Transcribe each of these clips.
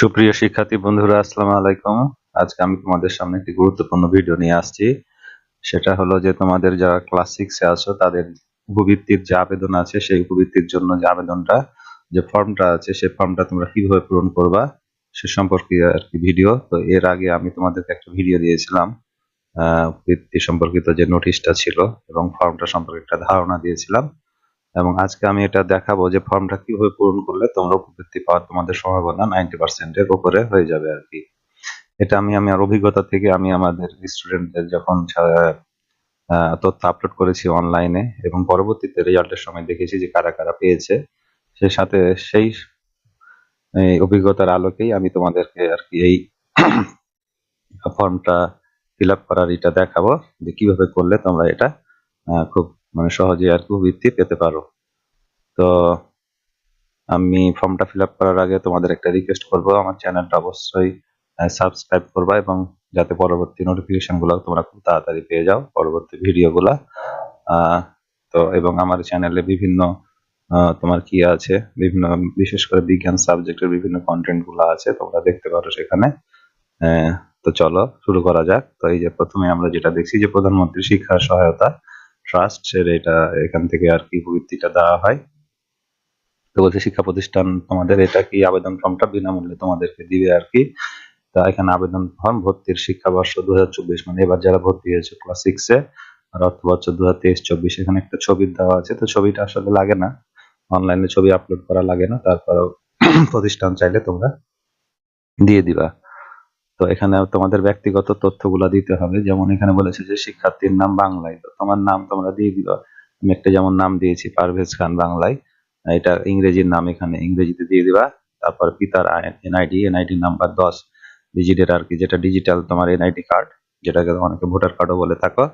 সুপ্রিয় শিক্ষার্থী বন্ধুরা, আসসালামু আলাইকুম। আজকে আমি তোমাদের সামনে একটি গুরুত্বপূর্ণ ভিডিও নিয়ে আসছি। সেটা হলো যে তোমাদের যারা ক্লাস সিক্সে আছো, তাদের উপবৃত্তির যে আবেদন আছে, সেই উপবৃত্তির জন্য যে আবেদনটা, যে ফর্মটা আছে, সেই ফর্মটা তোমরা কীভাবে পূরণ করবা, সে সম্পর্কে আর কি ভিডিও তো এর আগে আমি তোমাদেরকে একটা ভিডিও দিয়েছিলাম বৃত্তি সম্পর্কিত যে নোটিশটা ছিল এবং ফর্মটা সম্পর্কে একটা ধারণা দিয়েছিলাম। এবং আজকে আমি এটা দেখাবো যে ফর্মটা কীভাবে পূরণ করলে তোমরা উপবৃত্তি পাওয়ার তোমাদের সম্ভাবনা নাইনটি পার্সেন্টের উপরে হয়ে যাবে আর কি। এটা আমি আমার অভিজ্ঞতা থেকে আমি আমাদের স্টুডেন্টদের যখন তথ্য আপলোড করেছি অনলাইনে এবং পরবর্তীতে রেজাল্টের সময় দেখেছি যে কারা কারা পেয়েছে সেই সাথে, সেই অভিজ্ঞতার আলোকেই আমি তোমাদেরকে আর কি এই ফর্মটা ফিল আপ করার এটা দেখাবো যে কীভাবে করলে তোমরা এটা খুব মানে সহজে আর কি বৃত্তি পেতে পারো। তো আমি ফর্মটা ফিল করার আগে তোমাদের একটা রিকোয়েস্ট করব, আমার চ্যানেলটা অবশ্যই সাবস্ক্রাইব করবা এবং যাতে পরবর্তী নোটিফিকেশনগুলো তোমরা খুব তাড়াতাড়ি পেয়ে যাও পরবর্তী ভিডিওগুলা তো এবং আমার চ্যানেলে বিভিন্ন তোমার কি আছে, বিভিন্ন, বিশেষ করে বিজ্ঞান সাবজেক্টের বিভিন্ন কন্টেন্টগুলো আছে, তোমরা দেখতে পারো সেখানে। তো চলো, শুরু করা যাক। তো এই যে প্রথমে আমরা যেটা দেখছি যে প্রধানমন্ত্রী শিক্ষা সহায়তা ট্রাস্ট এর এটা, এখান থেকে আর কি বৃত্তিটা দেওয়া হয়। তো বলছে, শিক্ষা প্রতিষ্ঠান তোমাদের এটা কি আবেদন ফর্মটা বিনামূল্যে তোমাদেরকে দিবে আর কি? তা এখানে আবেদন ফর্ম ভর্তির শিক্ষাবর্ষ দু হাজার চব্বিশ মানে এবার যারা ভর্তি হয়েছে ক্লাস সিক্সে আর অর্থ বছর দু হাজার তেইশ, চব্বিশ, এখানে একটা ছবি দেওয়া আছে। তো ছবিটা আসলে লাগে না। অনলাইনে ছবি আপলোড করা লাগে না। তারপরেও প্রতিষ্ঠান চাইলে তোমরা দিয়ে দিবা। তো এখানে তোমাদের ব্যক্তিগত তথ্যগুলো দিতে হবে। যেমন এখানে বলেছে যে, শিক্ষার্থীর নাম বাংলায়। তো তোমার নাম তোমরা দিয়ে দিবা। আমি একটা যেমন নাম দিয়েছি, পারভেজ খান বাংলায়। এটা ইংরেজির নাম এখানে, ইংরেজিতে দিয়ে দিবা। তারপর পিতার এনআইডি এনআইডি নাম্বার দশ। ডিজিটের আর কি, যেটা ডিজিটাল তোমার এনআইডি কার্ড, যেটাকে অনেকে ভোটার কার্ডও বলে থাকো,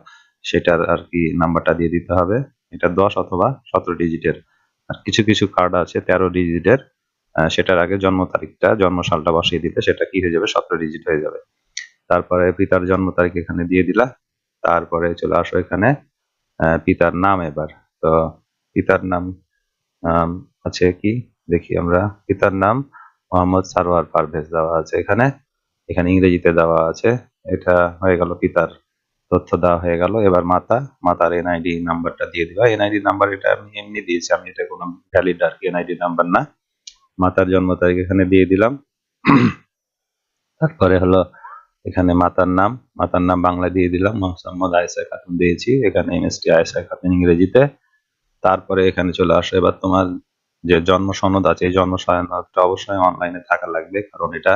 সেটার আর কি নাম্বারটা দিয়ে দিতে হবে। এটা দশ অথবা সতেরো ডিজিটের। আর কিছু কিছু কার্ড আছে তেরো ডিজিটের। সেটার আগে জন্ম তারিখটা, জন্ম সালটা বসিয়ে দিলে সেটা কি হয়ে যাবে? সতেরো ডিজিট হয়ে যাবে। তারপরে পিতার জন্ম তারিখ এখানে দিয়ে দিলা। তারপরে চলে আসো এখানে পিতার নাম এবার। তো পিতার নাম আছে কি? দেখি আমরা। পিতার নাম মোহাম্মদ সারোয়ার পারভেজ দেওয়া আছে এখানে। এখানে ইংরেজিতে দেওয়া আছে। এটা হয়ে গেল পিতার তথ্য দেওয়া হয়ে গেল। এবার মাতা, মাতার এনআইডি নাম্বারটা দিয়ে দিবা। এনআইডি নাম্বার এটা আমি এমনি দিয়েছি। আমি এটা কোনো ভ্যালিড আর কি এনআইডি নাম্বার না। মাতার জন্ম তারিখ এখানে দিয়ে দিলাম। তারপরে হলো এখানে মাতার নাম মাতার নাম বাংলা দিয়ে দিলাম, মোহাম্মদ আয়েশা খাতুন দিয়েছি, এখানে এমএসটি আয়েশা খাতুন ইংরেজিতে। তারপরে এখানে চলে আসো, এবার তোমার যে জন্ম সনদ আছে, এই জন্ম সনদটা অবশ্যই অনলাইনে থাকা লাগবে, কারণ এটা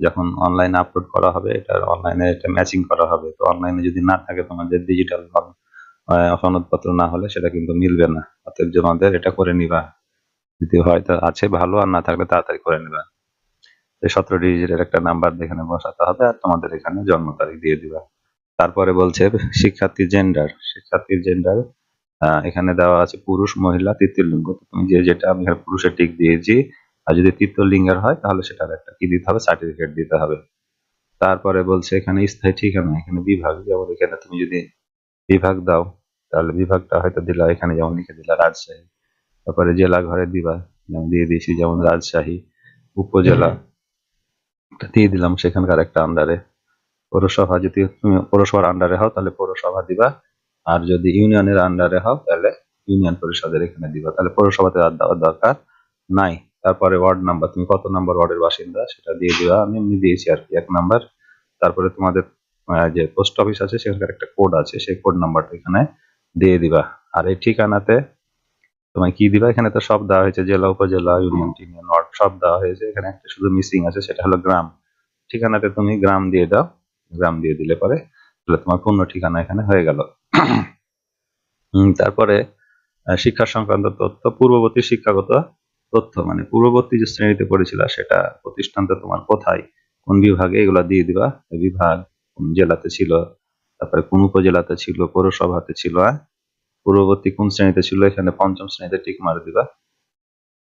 যখন অনলাইনে আপলোড করা হবে এটা অনলাইনে এটা ম্যাচিং করা হবে। তো অনলাইনে যদি না থাকে তোমাদের ডিজিটাল সনদপত্র না হলে সেটা কিন্তু মিলবে না। অতএব তোমাদের এটা করে নিবা। যদি হয়তো আছে, ভালো। আর না থাকলে তাড়াতাড়ি করে নিবা। সতেরো ডিজিটের একটা নাম্বার এখানে বসাতে হবে, আর তোমাদের এখানে জন্ম তারিখ দিয়ে দিবা। তারপরে বলছে, শিক্ষার্থী জেন্ডার শিক্ষার্থীর জেন্ডার এখানে দেওয়া আছে পুরুষ, মহিলা, তৃতীয় লিঙ্গ। তুমি যে যেটা, আমি পুরুষের টিক দিয়েছি। আর যদি তৃতীয় লিঙ্গের হয়, তাহলে সেটার একটা কি দিতে হবে? সার্টিফিকেট দিতে হবে। তারপরে বলছে, এখানে স্থায়ী ঠিকানা, এখানে বিভাগ। যেমন এখানে তুমি যদি বিভাগ দাও, তাহলে বিভাগটা হয়তো দিলা, এখানে যেমন লিখে দিলা, রাজশাহী। তারপরে জেলা ঘরে দিবা দিয়ে দিয়েছি, যেমন রাজশাহী উপজেলা। দিয়ে দিলাম সেখানকার একটা আন্ডারে পৌরসভা যদি তুমি পৌরসভার আন্ডারে হও, তাহলে পৌরসভা দিবা। আর যদি ইউনিয়নের আন্ডারে হও, তাহলে ইউনিয়ন পরিষদের এখানে দিবা। তাহলে পৌরসভাতে আর দেওয়ার দরকার নাই। তারপরে ওয়ার্ড নাম্বার তুমি কত নাম্বার ওয়ার্ডের বাসিন্দা, সেটা দিয়ে দিবা। আমি এমনি দিয়েছি আর কি, এক নাম্বার তারপরে তোমাদের যে পোস্ট অফিস আছে, সেখানকার একটা কোড আছে, সেই কোড নাম্বারটা এখানে দিয়ে দিবা। আর এই ঠিকানাতে তোমায় কি দিবা এখানে তো সব দেওয়া হয়েছে, জেলা, উপজেলা ইউনিয়ন টিউনিয়ন ওয়ার্ড সব দেওয়া হয়েছে। এখানে একটা শুধু মিসিং আছে, সেটা হলো গ্রাম। ঠিকানাতে তুমি গ্রাম দিয়ে দাও। গ্রাম দিয়ে দিলে পরে তাহলে তোমার পূর্ণ ঠিকানা এখানে হয়ে গেল। তারপরে শিক্ষা সংক্রান্ত তথ্য, পূর্ববর্তী শিক্ষাগত তথ্য মানে পূর্ববর্তী যে শ্রেণীতে পড়েছিল সেটা প্রতিষ্ঠানটা তোমার কোথায়? কোন বিভাগে? এগুলা দিয়ে দিবা। বিভাগ কোন জেলাতে ছিল? তারপরে কোন উপজেলাতে ছিল? পৌরসভাতে ছিল হ্যাঁ? পূর্ববর্তী কোন শ্রেণীতে ছিল? এখানে পঞ্চম শ্রেণীতে টিক মারে দিবা।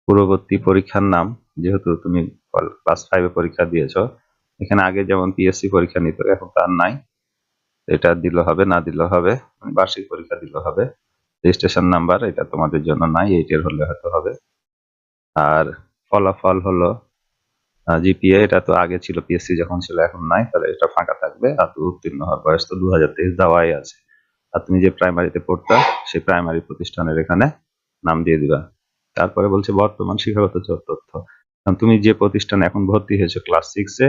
পূর্ববর্তী পরীক্ষার নাম, যেহেতু তুমি ক্লাস ফাইভে পরীক্ষা দিয়েছ, এখানে আগে যেমন পিএসসি পরীক্ষা নিত, এখন তার নাই। এটা দিলে হবে, না দিলে হবে মানে বার্ষিক পরীক্ষা দিলে হবে। রেজিস্ট্রেশন নাম্বার এটা তোমাদের জন্য নাই এইটের হলে হয়তো হবে। আর ফলাফল হলো জিপিএ এটা তো আগে ছিল পিএসসি যখন ছিল, এখন নাই, তাহলে এটা ফাঁকা থাকবে। আর উত্তীর্ণ হওয়ার বয়স তো দু হাজার তেইশ দেওয়াই আছে। আর তুমি যে প্রাইমারিতে পড়তা, সেই প্রাইমারি প্রতিষ্ঠানের এখানে নাম দিয়ে দিবা। তারপরে বলছে, বর্তমান শিক্ষাগত তথ্য। তুমি যে প্রতিষ্ঠানে এখন ভর্তি হয়েছে ক্লাস সিক্সে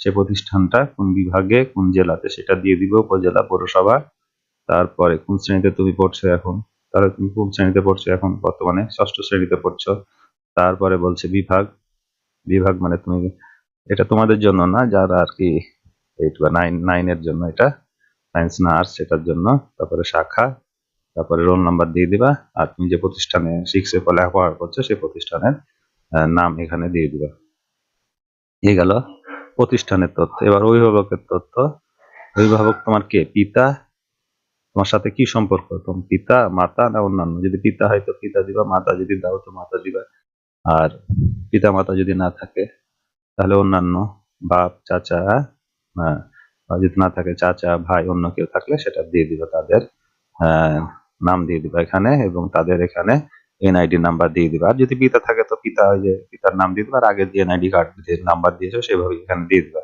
সে প্রতিষ্ঠানটা কোন বিভাগে, কোন জেলাতে, সেটা দিয়ে দিবে উপজেলা, পৌরসভা। তারপরে কোন শ্রেণীতে তুমি পড়ছো এখন? তাহলে তুমি কোন শ্রেণীতে পড়ছো এখন? বর্তমানে ষষ্ঠ শ্রেণীতে পড়ছো। তারপরে বলছে, বিভাগ। বিভাগ মানে তুমি, এটা তোমাদের জন্য না, যারা আর কি এইট বা নাইন নাইনের জন্য এটা সায়েন্স না আর্টস সেটার জন্য, তারপরে শাখা, তারপরে রোল নাম্বার দিয়ে দিবা, আর তুমি যে প্রতিষ্ঠানে সিক্সে লেখাপড়া করছ, সেই প্রতিষ্ঠানের নাম এখানে দিয়ে দিবা। এ গেল প্রতিষ্ঠানের তথ্য। এবার অভিভাবকের তথ্য। অভিভাবক তোমার কে? পিতা। তোমার সাথে কি সম্পর্ক? তোমার পিতা, মাতা না অন্যান্য? যদি পিতা হয় তো পিতা দিবা, মাতা যদি দাও তো মাতা দিবা। আর পিতা মাতা যদি না থাকে, তাহলে অন্যান্য বাপ, চাচা হ্যাঁ যদি না থাকে চাচা, ভাই, অন্য কেউ থাকলে সেটা দিয়ে দিবে তাদের নাম দিয়ে দিবা এখানে এবং তাদের এখানে এনআইডি নাম্বার দিয়ে দিবা। আর যদি পিতা থাকে তো পিতা যে পিতার নাম দিয়ে দিবা আর আগে যে এনআইডি কার্ড নাম্বার দিয়েছ সেভাবে এখানে দিয়ে দিবা।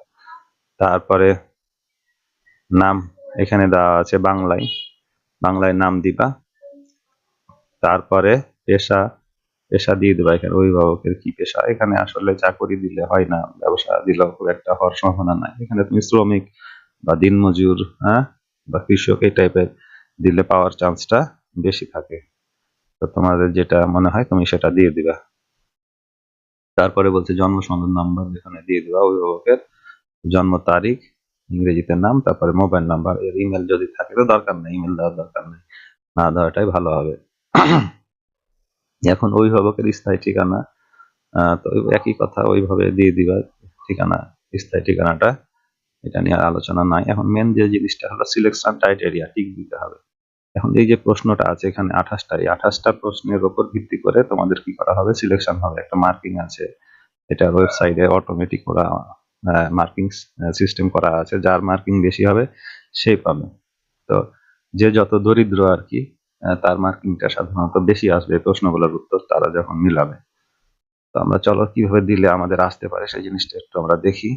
তারপরে নাম এখানে দেওয়া আছে বাংলায়। বাংলায় নাম দিবা। তারপরে পেশা পেশা দিয়ে দেবা এখানে। অভিভাবকের কি পেশা? এখানে আসলে চাকরি দিলে হয় না, ব্যবসা দিলেও খুব একটা হওয়ার সম্ভাবনা নাই। এখানে তুমি শ্রমিক বা দিনমজুর হ্যাঁ? বা কৃষক এই টাইপের দিলে পাওয়ার চান্সটা বেশি থাকে। তো তোমাদের যেটা মনে হয় তুমি সেটা দিয়ে দিবা। তারপরে বলছে জন্ম সনদ নাম্বার এখানে দিয়ে দিবা অভিভাবকের। জন্ম তারিখ, ইংরেজিতে নাম, তারপরে মোবাইল নাম্বার এর ইমেল যদি থাকে তো দরকার নেই ইমেল দেওয়ার দরকার নেই। না দেওয়াটাই ভালো হবে। এখন অভিভাবকের স্থায়ী ঠিকানা তো একই কথা, ওইভাবে দিয়ে দিবা ঠিকানা, স্থায়ী ঠিকানাটা। এটা নিয়ে আর আলোচনা নাই। এখন মেন যে জিনিসটা হলো সিলেকশন ক্রাইটেরিয়া টিক দিতে হবে। এখন এই যে প্রশ্নটা আছে এখানে আঠাশটা, এই আঠাশটা প্রশ্নের উপর ভিত্তি করে তোমাদের কি করা হবে? সিলেকশন হবে। একটা মার্কিং আছে। এটা ওয়েবসাইটে অটোমেটিক করা মার্কিং সিস্টেম করা আছে। যার মার্কিং বেশি হবে সেই পাবে। তো যে যত দরিদ্র আর কি তার মার্কিংটা সাধারণত বেশি আসবে। প্রশ্নগুলোর উত্তর তারা যখন মিলাবে। তো আমরা চলো কীভাবে দিলে আমাদের আসতে পারে সেই জিনিসটা একটু আমরা দেখি।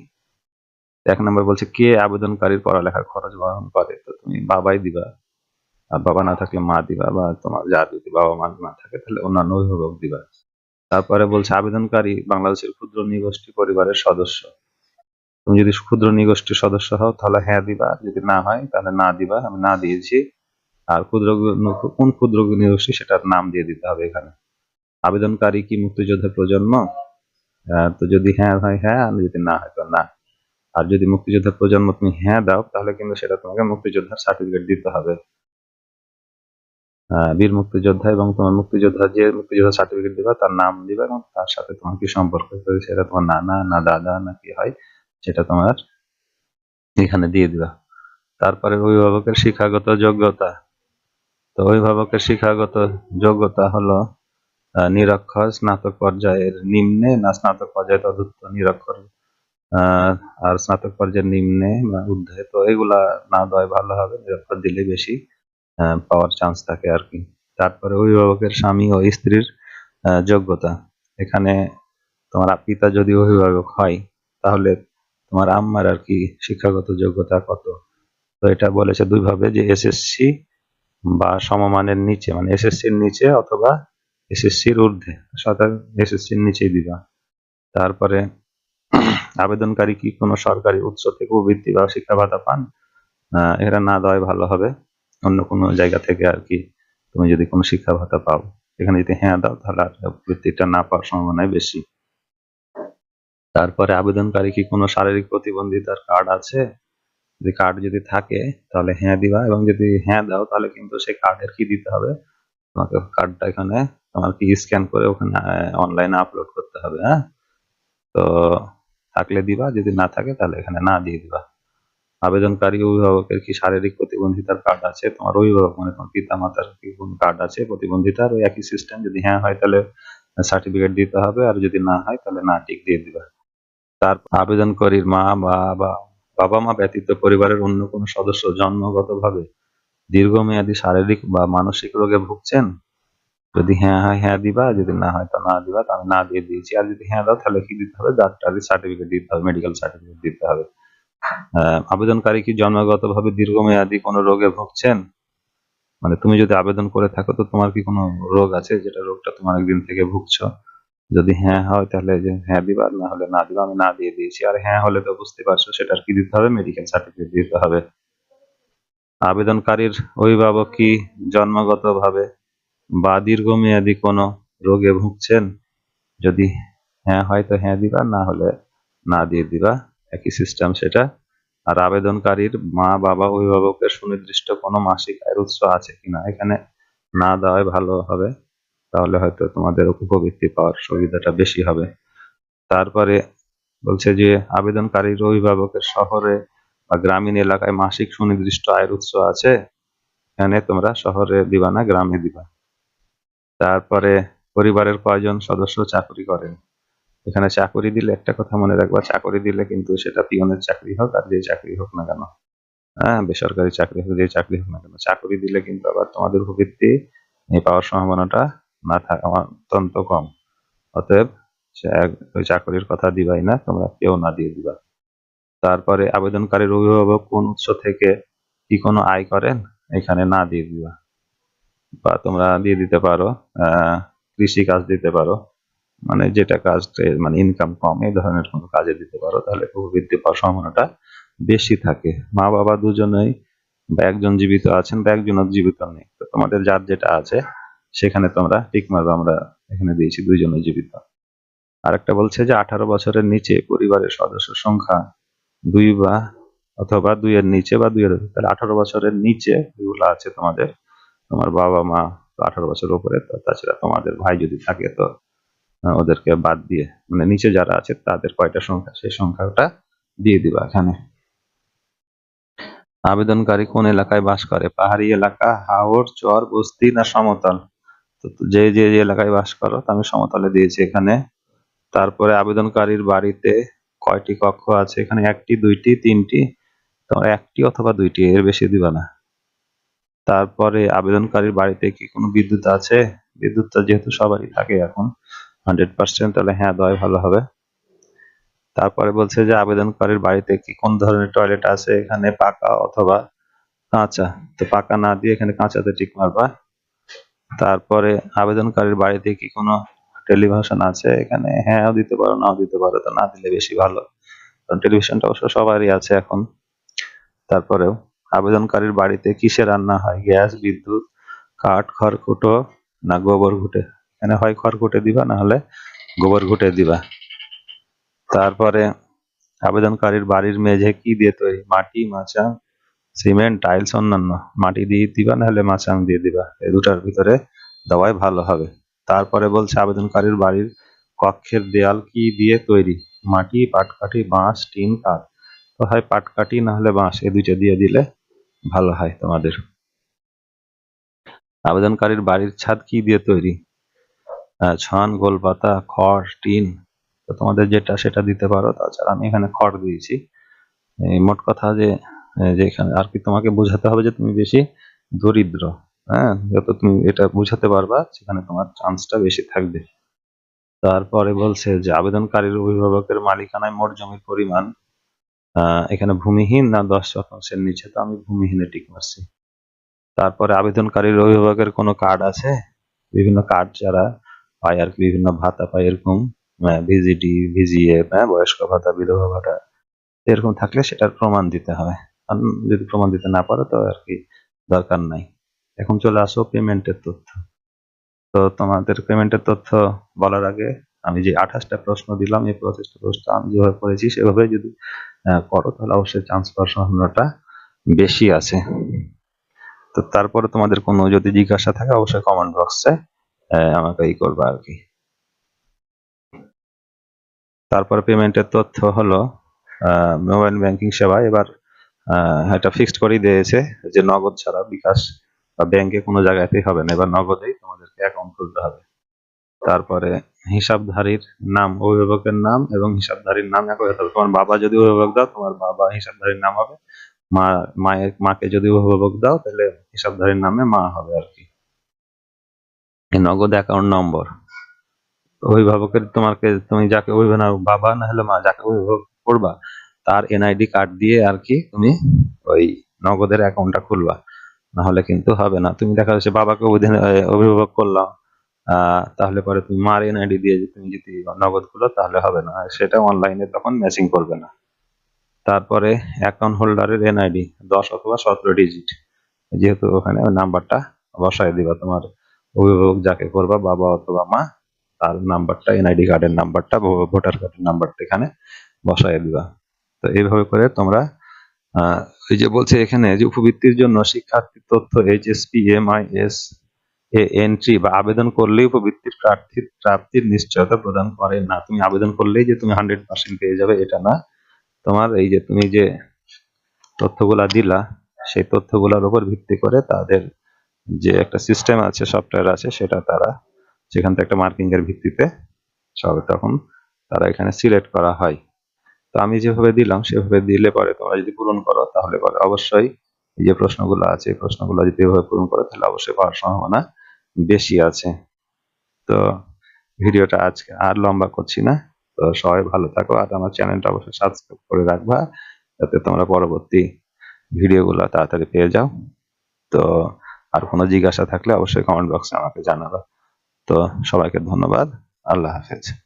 এক নম্বর বলছে, কে আবেদনকারীর পড়ালেখার খরচ বহন করে? তো তুমি বাবাই দিবা। আর বাবা না থাকলে মা দিবা বা তোমার যার যদি বাবা মা না থাকে, তাহলে অন্যান্য অভিভাবক দিবা। তারপরে বলছে, আবেদনকারী বাংলাদেশের ক্ষুদ্র নিগোষ্ঠী পরিবারের সদস্য। তুমি যদি ক্ষুদ্র নিগোষ্ঠীর সদস্য হও, তাহলে হ্যাঁ দিবা। যদি না হয়, তাহলে না দিবা। আমি না দিয়েছি। আর ক্ষুদ্র কোন ক্ষুদ্র নিগোষ্ঠী, সেটার নাম দিয়ে দিতে হবে এখানে। আবেদনকারী কি মুক্তিযোদ্ধার প্রজন্ম? তো যদি হ্যাঁ হয় হ্যাঁ। আর যদি না হয়, তো না। আর যদি মুক্তিযোদ্ধার প্রজন্ম তুমি হ্যাঁ দাও, তাহলে কিন্তু সেটা তোমাকে মুক্তিযোদ্ধার সার্টিফিকেট দিতে হবে। বীর মুক্তিযোদ্ধা এবং তোমার মুক্তিযোদ্ধা যে মুক্তিযোদ্ধা সার্টিফিকেট দিবা, তার নাম দিবা এবং তার সাথে তোমার কি সম্পর্ক সেটা তোমার নানা, না দাদা, না কি হয়, সেটা তোমার এখানে দিয়ে দিবা। তারপরে অভিভাবকের শিক্ষাগত যোগ্যতা। তো অভিভাবকের শিক্ষাগত যোগ্যতা হলো নিরক্ষর স্নাতক পর্যায়ের নিম্নে না স্নাতক পর্যায়ে তদুত্ত নিরক্ষর আর স্নাতক পর্যায়ের নিম্নে বা ঊর্ধ্বে তো এগুলা না দেওয়াই ভালো হবে নিরক্ষর দিলে বেশি পাওয়ার চান্স থাকে আর কি। তারপরে অভিভাবকের স্বামী ও স্ত্রীর যোগ্যতা। এখানে তোমার পিতা যদি অভিভাবক হয়, তাহলে তোমার আম্মার আর কি শিক্ষাগত যোগ্যতা কত? তো এটা বলেছে দুই ভাবে, যে এসএসসি বা সমমানের নিচে মানে এসএসসির নিচে অথবা এসএসসির ঊর্ধ্বে। সাথে এসএসসির নিচেই দিবা। তারপরে আবেদনকারী কি কোনো সরকারি উৎস থেকে বৃত্তি বা শিক্ষা ভাতা পান? এরা না দেওয়াই ভালো হবে। অন্য কোনো জায়গা থেকে আর কি তুমি যদি কোনো শিক্ষা ভাতা পাও, এখানে যদি হ্যাঁ দাও, তাহলে আর বৃত্তিটা না পাওয়ার সম্ভাবনাই বেশি। তারপরে আবেদনকারী কি কোনো শারীরিক প্রতিবন্ধিতার কার্ড আছে? যদি কার্ড যদি থাকে, তাহলে হ্যাঁ দিবা এবং যদি হ্যাঁ দাও, তাহলে কিন্তু সেই কার্ডের কি দিতে হবে? তোমাকে কার্ডটা এখানে তোমার কি স্ক্যান করে ওখানে অনলাইনে আপলোড করতে হবে হ্যাঁ? তো থাকলে দিবা, যদি না থাকে তাহলে এখানে না দিয়ে দিবা। আবেদনকারী অভিভাবকের কি শারীরিক প্রতিবন্ধিতার কার্ড আছে? তোমার অভিভাবক মানে তোমার পিতা মাতার কি কোনো কার্ড আছে? প্রতিবন্ধিতার ওই একই সিস্টেম যদি হ্যাঁ হয় তাহলে সার্টিফিকেট দিতে হবে, আর যদি না হয় তাহলে না টিক দিয়ে দিবা। তার আবেদনকারীর মা বা, বাবা মা ব্যতীত পরিবারের অন্য কোনো সদস্য জন্মগতভাবে দীর্ঘমেয়াদী শারীরিক বা মানসিক রোগে ভুগছেন? যদি হ্যাঁ হয় হ্যাঁ দিবা, যদি না হয় তো না দিবা, তো আমি না দিয়ে দিয়েছি। আর যদি হ্যাঁ দাও, তাহলে কি দিতে হবে? ডাক্তারি সার্টিফিকেট দিতে হবে মেডিকেল সার্টিফিকেট দিতে হবে। আবেদনকারী কি জন্মগতভাবে দীর্ঘমেয়াদী কোনো রোগে ভুগছেন? মানে তুমি যদি আবেদন করে থাকো, তো তোমার কি কোনো রোগ আছে? যেটা রোগটা তোমার একদিন থেকে ভুগছো। যদি হ্যাঁ হয়, তাহলে যে হ্যাঁ দিবা, না হলে না দিবা, আমি না দিয়ে দিয়েছি। আর হ্যাঁ হলে তো বুঝতে পারছ, সেটার কি দিতে হবে? মেডিকেল সার্টিফিকেট দিতে হবে। আবেদনকারীর অভিভাবক কি জন্মগতভাবে বা দীর্ঘমেয়াদী কোনো রোগে ভুগছেন? যদি হ্যাঁ হয় তো হ্যাঁ দিবা, না হলে না দিয়ে দিবা। একই সিস্টেম সেটা। আর আবেদনকারীর মা, বাবা অভিভাবকের সুনির্দিষ্ট কোনো মাসিক আয়ের উৎস আছে কিনা, এখানে না দেওয়াই ভালো হবে। তাহলে হয়তো তোমাদের উপবৃত্তি পাওয়ার সুবিধাটা বেশি হবে। তারপরে বলছে যে, আবেদনকারীর অভিভাবকের শহরে বা গ্রামীণ এলাকায় মাসিক সুনির্দিষ্ট আয়ের উৎস আছে। এখানে তোমরা শহরে দিবা না, গ্রামে দিবা। তারপরে পরিবারের কয়জন সদস্য চাকরি করেন এখানে চাকরি দিলে একটা কথা মনে রাখবা, চাকরি দিলে কিন্তু সেটা পিয়নের চাকরি হোক আর যে চাকরি হোক না কেন। হ্যাঁ বেসরকারি চাকরি হোক, যে চাকরি হোক না কেন। চাকরি দিলে কিন্তু আবার তোমাদের উপবৃত্তি পাওয়ার সম্ভাবনাটা না থাকা অত্যন্ত কম। অতএব ওই চাকরির কথা দিবাই না, তোমরা কেউ না দিয়ে দিবা। তারপরে আবেদনকারীর অভিভাবক কোন উৎস থেকে কি কোনো আয় করেন? এখানে না দিয়ে দিবা। বা তোমরা দিয়ে দিতে পারো কৃষি কাজ দিতে পারো মানে যেটা কাজ মানে ইনকাম কম, এই ধরনের কোনো কাজে দিতে পারো, তাহলে উপবৃত্তি পাওয়ার সম্ভাবনাটা বেশি থাকে। মা বাবা দুজনেই বা একজন জীবিত আছেন বা একজন জীবিত নেই। তো তোমাদের যার যেটা আছে, সেখানে তোমরা ঠিক মারবে, আমরা এখানে দিয়েছি দুইজনে জীবিত। আরেকটা বলছে যে আঠারো বছরের নিচে পরিবারের সদস্য সংখ্যা দুই বা, অথবা দুইয়ের নিচে বা দুইয়ের, তাহলে আঠারো বছরের নিচে যেগুলো আছে তোমাদের। তোমার বাবা মা তো আঠারো বছর উপরে তাছাড়া তোমাদের ভাই যদি থাকে তো ওদেরকে বাদ দিয়ে মানে নিচে যারা আছে তাদের কয়টা সংখ্যা, সেই সংখ্যাটা দিয়ে দিবা এখানে। আবেদনকারী কোন এলাকায় বাস করে? পাহাড়ি এলাকা, হাওর, চর, বস্তি না সমতল? যে যে এলাকায় বাস করো আমি সমতলে দিয়েছি এখানে। তারপরে আবেদনকারীর বাড়িতে কয়টি কক্ষ আছে? এখানে একটি, দুইটি, তিনটি তোমরা একটি অথবা দুইটি, এর বেশি দিবা না। তারপরে আবেদনকারীর বাড়িতে কি কোনো বিদ্যুৎ আছে? বিদ্যুৎটা যেহেতু সবারই থাকে এখন হান্ড্রেড পার্সেন্ট তাহলে হ্যাঁ দেওয়াই ভালো হবে। তারপরে বলছে যে আবেদনকারীর বাড়িতে কি কোন ধরনের টয়লেট আছে? এখানে পাকা অথবা কাঁচা? তো পাকা না দিয়ে এখানে কাঁচাতে টিক মারবা। তারপরে আবেদনকারীর বাড়িতে কি কোনো টেলিভিশন আছে? এখানে হ্যাঁও দিতে পারো, নাও দিতে পারো, তো না দিলে বেশি ভালো। কারণ টেলিভিশনটা অবশ্য সবারই আছে এখন। তারপরেও আবেদনকারীর বাড়িতে কিসে রান্না হয়? গ্যাস, বিদ্যুৎ, কাঠ, খড়কুটো না গোবর ঘুটে? এখানে হয় খড়কুটে দিবা, না হলে গোবর ঘুটে দিবা। তারপরে আবেদনকারীর বাড়ির মেঝে কি দিয়ে তৈরি? মাটি, মাচাং, সিমেন্ট, টাইলস অন্যান্য? মাটি দিয়ে দিবা, না হলে মাচাং দিয়ে দিবা? এই দুটার ভিতরে দেওয়াই ভালো হবে। তারপরে বলছে আবেদনকারীর বাড়ির কক্ষের দেয়াল কি দিয়ে তৈরি? মাটি, পাটকাঠি, বাঁশ, টিন, কাঠ। তো হয় পাটকাঠি, না হলে বাঁশ, এই দুইটা দিয়ে দিলে ভালো হয় তোমাদের। আবেদনকারীর বাড়ির ছাদ কি দিয়ে তৈরি? ছন গোলপাতা, খড়, টিন, তো তোমাদের যেটা সেটা দিতে পারো। তাছাড়া আমি এখানে খড় দিয়েছি। মোট কথা যে যেখানে আর কি তোমাকে বোঝাতে হবে যে তুমি বেশি দরিদ্র হ্যাঁ? যত তুমি এটা বোঝাতে পারবা, সেখানে তোমার চান্সটা বেশি থাকবে। তারপরে বলছে যে, আবেদনকারীর অভিভাবকের মালিকানায় মোট জমির পরিমাণ এখানে ভূমিহীন না দশ শতাংশের নিচে? তো আমি ভূমিহীনে টিক মারছি। তারপরে আবেদনকারীর অভিভাবকের কোনো কার্ড আছে? বিভিন্ন কার্ড যারা পায় আর বিভিন্ন ভাতা পায় এরকম ভিজিডি ভিজিএফ হ্যাঁ বয়স্ক ভাতা, বিধবা ভাতা, এরকম থাকলে সেটার প্রমাণ দিতে হবে যদি প্রমাণ দিতে না পারো তো আর কি দরকার নাই। এখন চলে আসো পেমেন্টের তথ্য। তো তোমাদের পেমেন্টের তথ্য বলার আগে আমি যে আঠাশটা প্রশ্ন দিলাম, এই পঁচিশটা প্রশ্ন আমি যেভাবে করেছি সেভাবে যদি করো, তাহলে অবশ্যই চান্স পাওয়ার সম্ভাবনাটা বেশি আছে। তো তারপরে তোমাদের কোনো যদি জিজ্ঞাসা থাকে, অবশ্যই কমেন্ট বক্সে আমাকে ই করবে আর কি। তারপরে পেমেন্টের তথ্য হলো মোবাইল ব্যাংকিং সেবা, এবার এটা ফিক্সড করেই দিয়েছে, যে নগদ ছাড়া বিকাশ বা ব্যাংকে কোনো জায়গাতেই হবে না, এবার নগদেই তোমাদেরকে অ্যাকাউন্ট খুলতে হবে। তারপরে হিসাবধারীর নাম, অভিভাবকের নাম এবং হিসাবধারীর নাম একই হতে হবে। তোমার বাবা যদি অভিভাবক দাও, তোমার বাবা হিসাবধারীর নাম হবে। মা, মায়ের, মাকে যদি অভিভাবক দাও, তাহলে হিসাবধারীর নামে মা হবে আর কি। নগদ অ্যাকাউন্ট নম্বর অভিভাবকের তোমাকে, তুমি যাকে অভিভাবক, বাবা না হলে মা, যাকে অভিভাবক করবা, তার এনআইডি কার্ড দিয়ে আর কি তুমি ওই নগদের অ্যাকাউন্টটা খুলবা। না হলে কিন্তু হবে না। তুমি দেখা যাচ্ছে বাবাকে অভিভাবক করলাম। তাহলে পরে তুমি মার এনআইডি দিয়ে যে তুমি যদি নগদ খুলো, তাহলে হবে না। সেটা অনলাইনে তখন ম্যাচিং করবে না। তারপরে অ্যাকাউন্ট হোল্ডারের এনআইডি দশ অথবা সতেরো ডিজিট যেহেতু ওখানে ওই নাম্বারটা বসায় দিবা, তোমার অভিভাবক যাকে করবা, বাবা অথবা মা, তার নাম্বারটা এনআইডি কার্ডের নাম্বারটা ভোটার কার্ডের নাম্বারটা এখানে বসায় দিবা। তো এইভাবে করে তোমরা এই যে বলছে এখানে যে উপবৃত্তির জন্য শিক্ষার্থীর তথ্য এইচএসপি এমআইএস এ এন্ট্রি বা আবেদন করলেই উপবৃত্তির প্রার্থীর, প্রাপ্তির নিশ্চয়তা প্রদান করে না। তুমি আবেদন করলেই যে তুমি হান্ড্রেড পার্সেন্ট পেয়ে যাবে, এটা না। তোমার এই যে তুমি যে তথ্যগুলা দিলা, সেই তথ্যগুলোর উপর ভিত্তি করে তাদের যে একটা সিস্টেম আছে সফটওয়্যার আছে, সেটা তারা সেখান থেকে একটা মার্কিং এর ভিত্তিতে সব তখন তারা এখানে সিলেক্ট করা হয়। তো আমি যেভাবে দিলাম, সেভাবে দিলে পরে তোমরা যদি পূরণ করো, তাহলে পরে অবশ্যই এই যে প্রশ্নগুলো আছে, এই প্রশ্নগুলো যদি এভাবে পূরণ করো, তাহলে অবশ্যই পাওয়ার সম্ভাবনা বেশি আছে। তো ভিডিওটা আজকে আর লম্বা করছি না। তো সবাই ভালো থাকো আর আমার চ্যানেলটা অবশ্যই সাবস্ক্রাইব করে রাখবা। যাতে তোমরা পরবর্তী ভিডিওগুলো তাড়াতাড়ি পেয়ে যাও। তো আর কোনো জিজ্ঞাসা থাকলে অবশ্যই কমেন্ট বক্সে আমাকে জানাবা। তো সবাইকে ধন্যবাদ। আল্লাহ হাফেজ।